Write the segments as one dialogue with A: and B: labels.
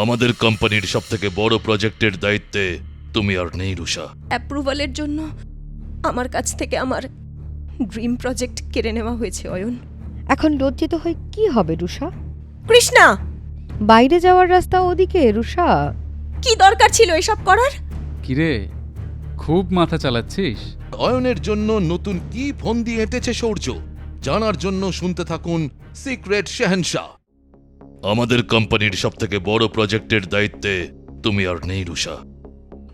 A: আমাদের কোম্পানির সব থেকে বড় প্রজেক্টের দায়িত্বে তুমি আর নেই রুষা
B: অ্যাপ্রুভালের জন্য আমার কাছ থেকে আমার ড্রিম প্রজেক্ট কেড়ে নেওয়া হয়েছে অয়ন।
C: এখন লজ্জিত হয়ে কি হবে রুষা?
B: কৃষ্ণা!
C: বাইরে যাওয়ার রাস্তা ওদিকে রুষা।
B: কি দরকার ছিল এসব করার?
D: কিরে খুব মাথা চালাচ্ছিস?
A: অয়নের জন্য নতুন কি ফোন দিয়ে এঁটেছে সৌর্য? জানার জন্য শুনতে থাকুন সিক্রেট শেহেনশাহ। আমাদের কোম্পানির সব থেকে বড় প্রজেক্টের দায়িত্বে তুমি আর নেই রুষা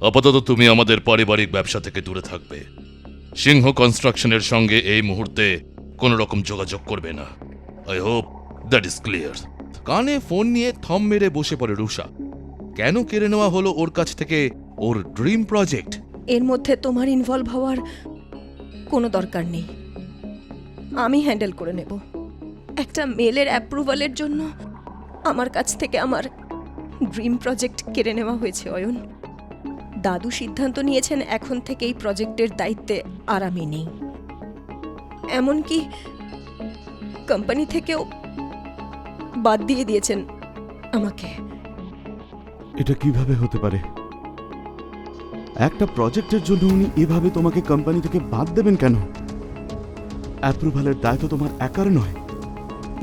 A: আপাতত তুমি আমাদের পারিবারিক ব্যবসা থেকে দূরে থাকবে। সিংহ কনস্ট্রাকশনের সঙ্গে এই মুহূর্তে কোনো রকম যোগাযোগ করবে না। I hope that is clear কানে ফোন নিয়ে থম মেরে বসে পড়ে রুষা কেন কেড়ে নেওয়া হলো ওর কাছ থেকে ওর ড্রিম প্রজেক্ট?
B: এর মধ্যে তোমার ইনভলভ হওয়ার কোনো দরকার নেই। আমি হ্যান্ডেল করে নেব। একটা মেলের অ্যাপ্রুভালের জন্য আমার কাছ থেকে আমার ড্রিম প্রজেক্ট কেড়ে নেওয়া হয়েছে অয়ন। দাদু সিদ্ধান্ত নিয়েছেন এখন থেকে এই প্রজেক্টের দায়িত্বে আর আমি নেই। এমনকি কোম্পানি থেকেও বাদ দিয়ে দিয়েছেন আমাকে।
E: এটা কীভাবে হতে পারে? একটা প্রজেক্টের জন্য উনি এভাবে তোমাকে কোম্পানি থেকে বাদ দেবেন কেন? অ্যাপ্রুভালের দায়িত্ব তোমার একার নয়।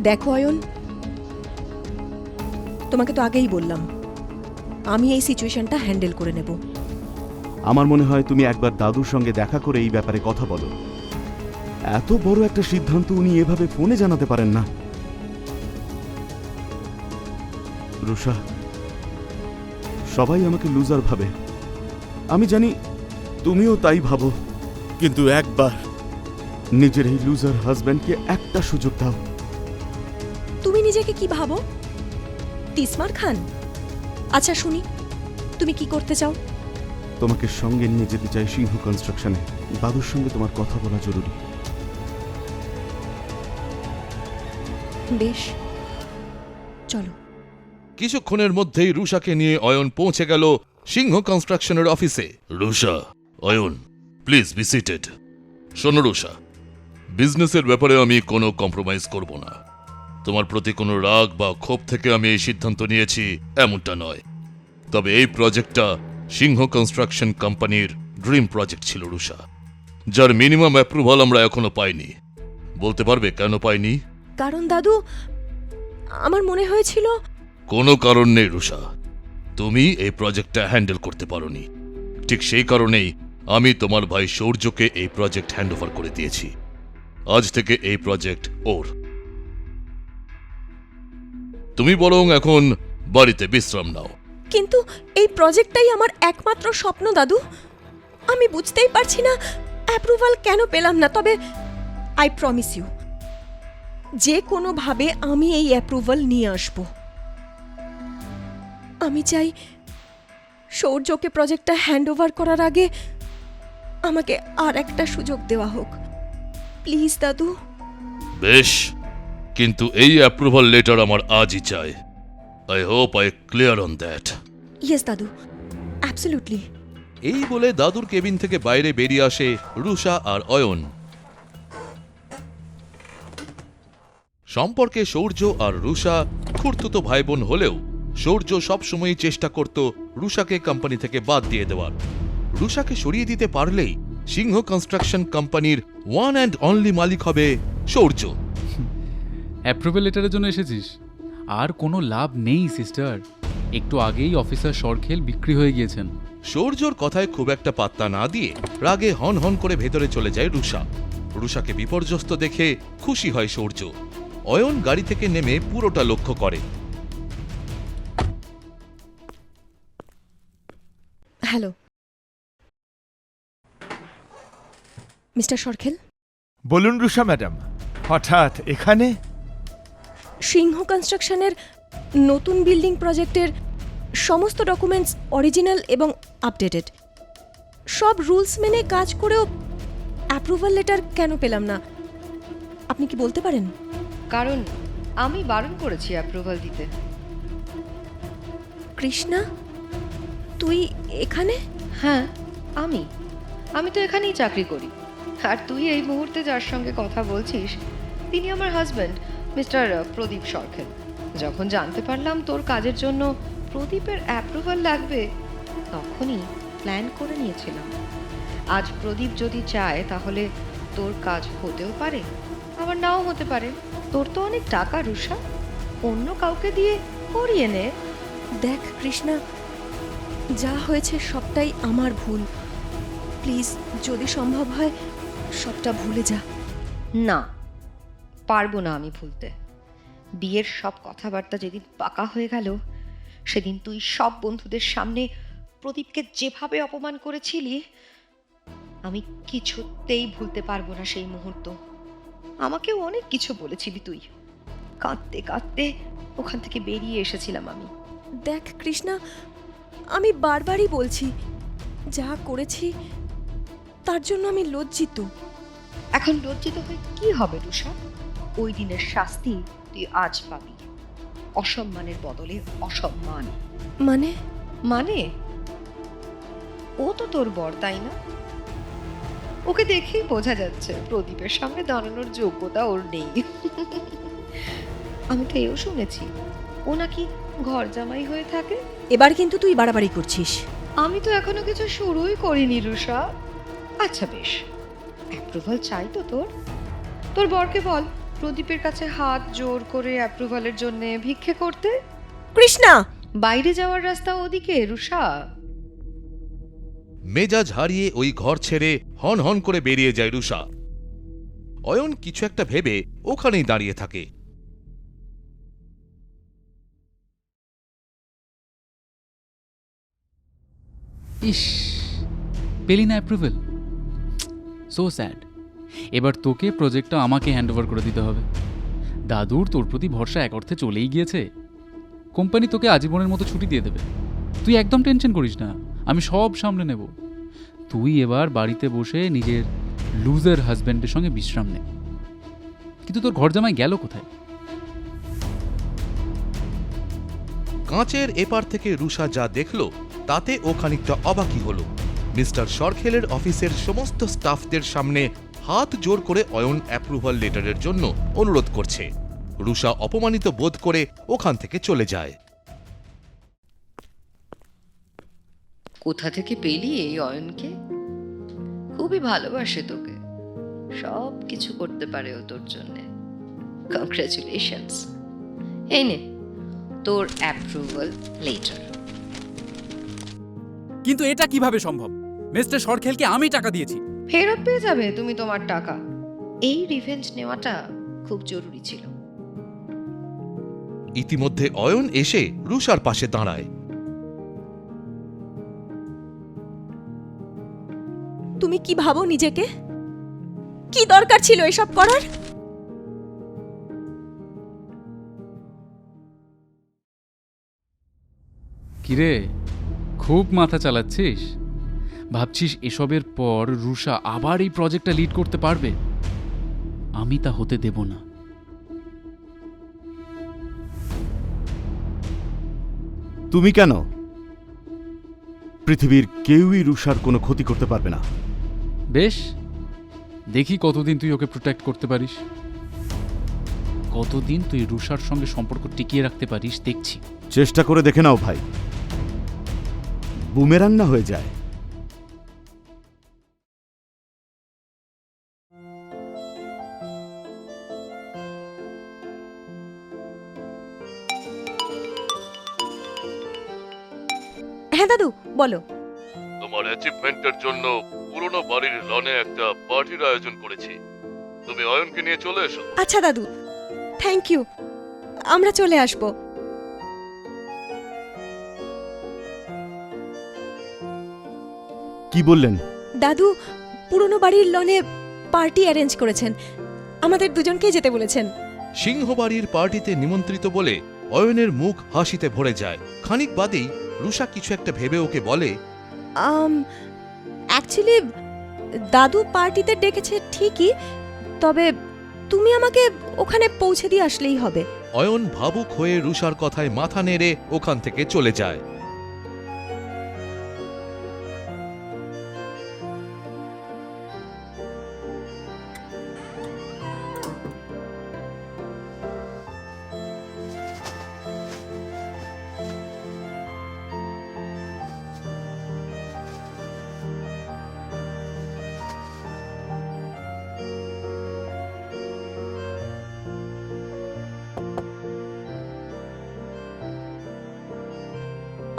B: দেখো অয়ন তোমাকে তো আগেই বললাম। আমি এই সিচুয়েশনটা হ্যান্ডেল করে নেব।
E: আমার মনে হয় তুমি একবার দাদুর সঙ্গে দেখা করে এই ব্যাপারে কথা বলো। এত বড় একটা সিদ্ধান্ত উনি এভাবে ফোনে জানাতে পারেন না। রুষা সবাই আমাকে লুজার ভাবে। আমি জানি তুমিও তাই ভাবো কিন্তু একবার নিজের এই লুজার হাজব্যান্ডকে একটা সুযোগ দাও।
B: তুমি নিজেকে কি ভাবো? তিসমার খান? আচ্ছা শুনি। তুমি কি করতে চাও?
E: তোমাকে সঙ্গে নিয়ে যেতে চাই সিংহ কনস্ট্রাকশনে দাদুর সঙ্গে তোমার কথা বলা জরুরি।
B: বেশ। চলো।
A: কিছুক্ষণের মধ্যেই রুষাকে নিয়ে অয়ন পৌঁছে গেল সিংহ কনস্ট্রাকশনের অফিসে Rusha Ayan please be seated শোনো রুষা বিজনেসের ব্যাপারে আমি কোনো কম্প্রোমাইজ করব না। তোমার প্রতি কোনো রাগ বা ক্ষোভ থেকে আমি এই সিদ্ধান্ত নিয়েছি এমনটা নয়। তবে এই প্রজেক্টটা সিংহ কনস্ট্রাকশন কোম্পানির ড্রিম প্রজেক্ট ছিল রুষা যার মিনিমাম অ্যাপ্রুভাল আমরা এখনও পাইনি। বলতে পারবে কেন পাইনি?
B: কারণ দাদু আমার মনে হয়েছিল
A: কোনো কারণ নেই রুষা তুমি এই প্রজেক্টটা হ্যান্ডেল করতে পারোনি। ঠিক সেই কারণেই আমি তোমার ভাই সৌর্যকে এই প্রজেক্ট হ্যান্ড করে দিয়েছি। আজ থেকে এই প্রজেক্ট ওর। তুমি বরং এখন বাড়িতে বিশ্রাম নাও।
B: কিন্তু এই প্রজেক্টটাই আমার একমাত্র স্বপ্ন দাদু। আমি বুঝতেই পারছি না অ্যাপ্রুভাল কেন পেলাম না তবে আই প্রমিস ইউ যে কোনোভাবে আমি এই অ্যাপ্রুভাল নিয়ে আসব। আমি চাই সৌর্যকে প্রজেক্টটা হ্যান্ড ওভার করার আগে আমাকে আর একটা সুযোগ দেওয়া হোক। প্লিজ দাদু।
A: বেশ। কিন্তু এই অ্যাপ্রুভাল লেটার আমার আজই চাই। I hope I clear on that
B: yes দাদু অ্যাবসলিউটলি
A: এই বলে দাদুর কেবিন থেকে বাইরে বেরিয়ে আসে রুষা আর অয়ন। সম্পর্কে সৌর্য আর রুষা খুঁড়তুতো ভাই বোন হলেও সৌর্য সবসময়ই চেষ্টা করত রুষাকে কোম্পানি থেকে বাদ দিয়ে দেওয়ার। রুষাকে সরিয়ে দিতে পারলেই সিংহ কনস্ট্রাকশন কোম্পানির ওয়ান অ্যান্ড অনলি মালিক হবে সৌর্য।
D: অ্যাপ্রুভেল লেটারের জন্য এসেছিস? আর কোনো লাভ নেই সিস্টার একটু আগেই অফিসার সরখেল বিক্রি হয়ে গিয়েছেন।
A: সৌর্যর কথায় খুব একটা পাত্তা না দিয়ে রাগে হন হন করে ভেতরে চলে যায় রুষা। রুষাকে বিপর্যস্ত দেখে খুশি হয় সৌর্য। অয়ন গাড়ি থেকে নেমে পুরোটা লক্ষ্য করে।
B: হ্যালো। মিস্টার সরখেল?
F: বলুন রুষা ম্যাডাম হঠাৎ এখানে?
B: সিংহ কনস্ট্রাকশনের নতুন বিল্ডিং প্রজেক্টের সমস্ত ডকুমেন্টস অরিজিনাল এবং আপডেটেড। সব রুলস মেনে কাজ করেও অ্যাপ্রুভাল লেটার কেন পেলাম না? আপনি কি বলতে পারেন?
C: কারণ আমি বারণ করেছি অ্যাপ্রুভাল দিতে।
B: কৃষ্ণা তুই এখানে?
C: হ্যাঁ আমি। আমি তো এখানেই চাকরি করি। আর তুই এই মুহূর্তে যার সঙ্গে কথা বলছিস তিনি আমার হাজব্যান্ড মিস্টার প্রদীপ সরখেল। যখন জানতে পারলাম তোর কাজের জন্য প্রদীপের অ্যাপ্রুভাল লাগবে তখনই প্ল্যান করে নিয়েছিলাম। আজ প্রদীপ যদি চায় তাহলে তোর কাজ হতেও পারে আবার নাও হতে পারে। তোর তো অনেক টাকা রুষা অন্য কাউকে দিয়ে করিয়ে নে।
B: দেখ কৃষ্ণা যা হয়েছে সবটাই আমার ভুল। প্লিজ যদি সম্ভব হয় সবটা ভুলে যা।
C: না পারব না আমি ভুলতে। বিয়ের সব কথাবার্তা যেদিন পাকা হয়ে গেল সেদিন তুই সব বন্ধুদের সামনে প্রদীপকে যেভাবে অপমান করেছিলি আমি কিছুতেই ভুলতে পারব না সেই মুহূর্ত। আমাকেও অনেক কিছু বলেছিলি তুই। কাঁদতে কাঁদতে ওখান থেকে বেরিয়ে এসেছিলাম আমি।
B: দেখ কৃষ্ণা আমি বারবারই বলছি যা করেছি তার জন্য আমি লজ্জিত।
C: এখন লজ্জিত হয়ে কি হবে রুষা ওই দিনের শাস্তি তুই আজ পাবি। অসম্মানের বদলে অসম্মান।
B: মানে?
C: মানে? ও তো তোর বর তাই না? ওকে দেখেই বোঝা যাচ্ছে প্রদীপের সামনে দাঁড়ানোর যোগ্যতা ওর নেই। আমি তো এও শুনেছি ও নাকি ঘর জামাই হয়ে থাকে।
B: এবার কিন্তু তুই বাড়াবাড়ি করছিস।
C: আমি তো এখনও কিছু শুরুই করিনি রুষা আচ্ছা বেশ অ্যাপ্রুভাল চাই তো তোর। তোর বরকে বল। প্রদীপের কাছে হাত জোর করে অ্যাপ্রুভালের জন্য ভিক্ষে করতে?
B: কৃষ্ণা!
C: বাইরে যাওয়ার রাস্তা ওদিকে রুষা।
A: মেজাজ হারিয়ে ওই ঘর ছেড়ে হন হন করে বেরিয়ে যায় রুষা। অয়ন কিছু একটা ভেবে ওখানেই দাঁড়িয়ে থাকে।
D: ইস পেলি না অ্যাপ্রুভেল সো স্যাড এবার তোকে প্রজেক্টটা আমাকে হ্যান্ড ওভার করে দিতে হবে। দাদুর তোর প্রতি ভরসা এক অর্থে চলেই গিয়েছে। কোম্পানি তোকে আজীবনের মতো ছুটি দিয়ে দেবে। তুই একদম টেনশন করিস না, আমি সব সামলে নেব। তুই এবার বাড়িতে বসে নিজের লুজার হাজব্যান্ডের সঙ্গে বিশ্রাম নে। কিন্তু তোর ঘর জামাই গেল কোথায়?
A: কাঁচের এপার থেকে রুষা যা দেখল, তাতে ও খানিকটা অবাকি হল। মিস্টার সরখেলের অফিসের সমস্ত স্টাফদের সামনে হাত জোর করে অয়ন অ্যাপ্রুভাল লেটারের জন্য অনুরোধ করছে। রুষা অপমানিত বোধ করে ওখান থেকে চলে যায়।
C: কোথা থেকে পেলি এই অয়নকে? খুবই ভালোবাসে তোকে। সব কিছু করতে পারে ও তোর জন্যে। কংগ্রেচুলেশনস এই নে তোর অ্যাপ্রুভাল লেটার
G: কিন্তু এটা কীভাবে সম্ভব? মিস্টার সরখেলকে আমি টাকা দিয়েছি।
C: ফেরত পেয়ে যাবে তুমি তোমার টাকা। এই রিভেঞ্জ নেওয়াটা খুব জরুরি ছিল।
A: ইতিমধ্যে অয়ন এসে রুষার পাশে দাঁড়ায়।
B: তুমি কি ভাবো নিজেকে? কি দরকার ছিল এসব করার?
D: কিরে খুব মাথা চালাচ্ছিস? ভাবছিস এসবের পর রুষা আবার এই প্রজেক্টটা লিড করতে পারবে? আমি তা হতে দেব না।
E: তুমি কেন? পৃথিবীর কেউই রুষার কোনো ক্ষতি করতে পারবে না।
D: বেশ দেখি কতদিন তুই ওকে প্রোটেক্ট করতে পারিস। কতদিন তুই রুষার সঙ্গে সম্পর্ক টিকিয়ে রাখতে পারিস দেখছি।
E: চেষ্টা করে দেখে নাও ভাই। বুমেরাং না হয়ে যায়।
B: হ্যাঁ দাদু বলো।
A: তোমার অ্যাচিভমেন্টের জন্য পুরনো বাড়ির লনে একটা পার্টির আয়োজন করেছি। তুমি অয়নকে নিয়ে চলে এসো।
B: আচ্ছা দাদু। থ্যাংক ইউ আমরা চলে আসব।
E: কি বললেন?
B: দাদু পুরনো বাড়ির লনে পার্টি অ্যারেঞ্জ করেছেন। আমাদের দুজনকেই যেতে বলেছেন।
A: সিংহবাড়ির পার্টিতে নিমন্ত্রিত বলে অয়নের মুখ হাসিতে ভরে যায়। খানিক বাদেই রুষা কিছু একটা ভেবে ওকে বলে
B: অ্যাকচুয়ালি দাদু পার্টিতে ডেকেছে ঠিকই তবে তুমি আমাকে ওখানে পৌঁছে দিয়ে আসলেই হবে।
A: অয়ন ভাবুক হয়ে রুষার কথায় মাথা নেড়ে ওখান থেকে চলে যায়।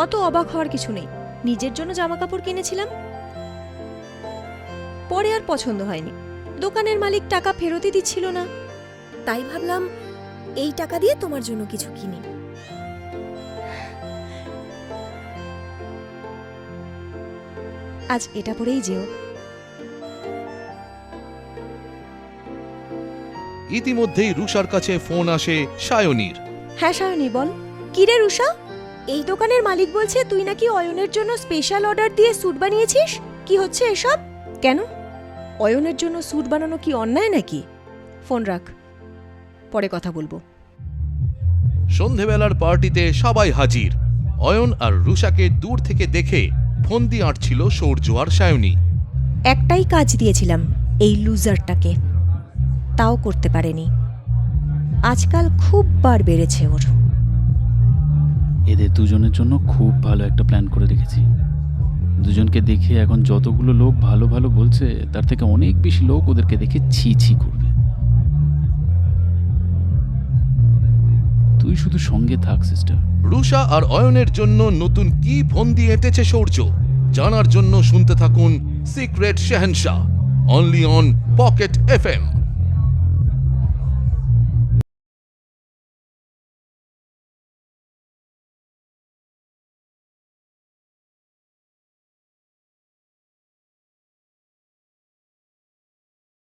B: অত অবাক হওয়ার কিছু নেই। নিজের জন্য জামা কাপড় কিনেছিলাম। পরে আর পছন্দ হয়নি। দোকানের মালিক টাকা ফেরতই দিচ্ছিল না। তাই ভাবলাম এই টাকা দিয়ে তোমার জন্য কিছু কিনি। আজ এটা পরেই যেও।
A: ইতিমধ্যেই রুষার কাছে ফোন আসে সায়নীর।
B: হ্যাঁ সায়নী বল। কি রে রুষা এই দোকানের মালিক বলছে তুই নাকি অয়নের জন্য স্পেশাল অর্ডার দিয়ে স্যুট বানিয়েছিস? কি হচ্ছে এসব? কেন? অয়নের জন্য স্যুট বানানো কি অন্যায় নাকি? ফোন রাখ পরে কথা বলব।
A: সন্ধেবেলার পার্টিতে সবাই হাজির। অয়ন আর রুষাকে দূর থেকে দেখে ফন্দি আঁটছিল সৌর্য আর সায়নী।
B: একটাই কাজ দিয়েছিলাম এই লুজারটাকে। তাও করতে পারেনি। আজকাল খুব বার বেড়েছে ওর।
D: এদের দুজনের জন্য খুব ভালো একটা প্ল্যান করে রেখেছি। দুজনকে দেখে এখন যতগুলো লোক ভালো ভালো বলছে, তার থেকে অনেক বেশি লোক ওদেরকে দেখে ছি ছি করবে। তুই শুধু সঙ্গে থাক সিস্টার
A: রুষা আর অয়নের জন্য নতুন কি ফন্দি এঁটেছে সৌর্য? জানার জন্য শুনতে থাকুন secret Shahenshah only on Pocket FM